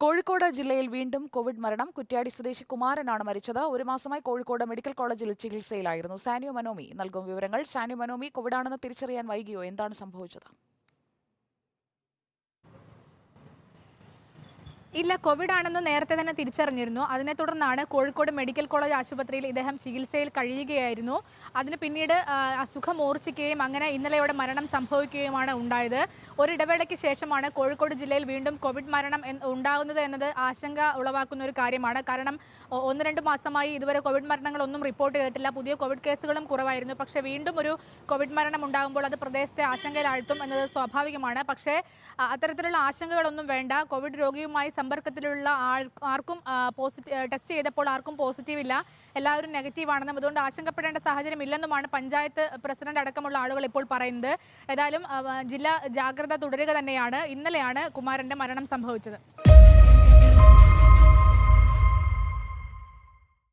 കോഴിക്കോട് ജില്ലയിൽ വീണ്ടും കോവിഡ് മരണം. കുറ്റ്യാടി സ്വദേശി കുമാരനാണ് മരിച്ചത്. ഒരു മാസമായി കോഴിക്കോട് മെഡിക്കൽ കോളേജിൽ ചികിത്സയിലായിരുന്നു. സാനിയോ മനോമി നൽകും വിവരങ്ങൾ. സാനിയോ മനോമി കോവിഡാണെന്ന് തിരിച്ചറിയാൻ വൈകിയോ? എന്താണ് സംഭവിച്ചത്? ഇല്ല കോവിഡ് ആണെന്ന് നേരത്തെ തന്നെ തിരിച്ചറിഞ്ഞിരുന്നു. അതിനെ തുടർന്നാണ് കോഴിക്കോട് മെഡിക്കൽ കോളേജ് ആശുപത്രിയിൽ ഇദ്ദേഹം ചികിത്സയിൽ കഴിയുകയായിരുന്നു. അതിന് പിന്നീട് അസുഖം മൂർച്ഛിക്കുകയും അങ്ങനെ ഇന്നലെയോടെ മരണം സംഭവിക്കുകയുമാണ് ഉണ്ടായത്. ഒരിടവേളയ്ക്ക് ശേഷമാണ് കോഴിക്കോട് ജില്ലയിൽ വീണ്ടും കോവിഡ് മരണം ഉണ്ടാകുന്നത് എന്നത് ആശങ്ക ഉളവാക്കുന്ന ഒരു കാര്യമാണ്. കാരണം ഒന്ന് രണ്ട് മാസമായി ഇതുവരെ കോവിഡ് മരണങ്ങളൊന്നും റിപ്പോർട്ട് ചെയ്തിട്ടില്ല. പുതിയ കോവിഡ് കേസുകളും കുറവായിരുന്നു. പക്ഷേ വീണ്ടും ഒരു കോവിഡ് മരണം ഉണ്ടാകുമ്പോൾ അത് പ്രദേശത്തെ ആശങ്കയിലാഴ്ത്തും എന്നത് സ്വാഭാവികമാണ്. പക്ഷേ അത്തരത്തിലുള്ള ആശങ്കകളൊന്നും വേണ്ട. കോവിഡ് രോഗിയുമായി സമ്പർക്കത്തിലുള്ള ആർക്കും പോസിറ്റീവ് ടെസ്റ്റ് ചെയ്തപ്പോൾ ആർക്കും പോസിറ്റീവ് ഇല്ല. എല്ലാവരും നെഗറ്റീവ് ആണെന്നും അതുകൊണ്ട് ആശങ്കപ്പെടേണ്ട സാഹചര്യം ഇല്ലെന്നുമാണ് പഞ്ചായത്ത് പ്രസിഡന്റ് അടക്കമുള്ള ആളുകൾ ഇപ്പോൾ പറയുന്നത്. ഏതായാലും ജില്ല ജാഗ്രത തുടരുക തന്നെയാണ്. ഇന്നലെയാണ് കുമാരന്റെ മരണം സംഭവിച്ചത്.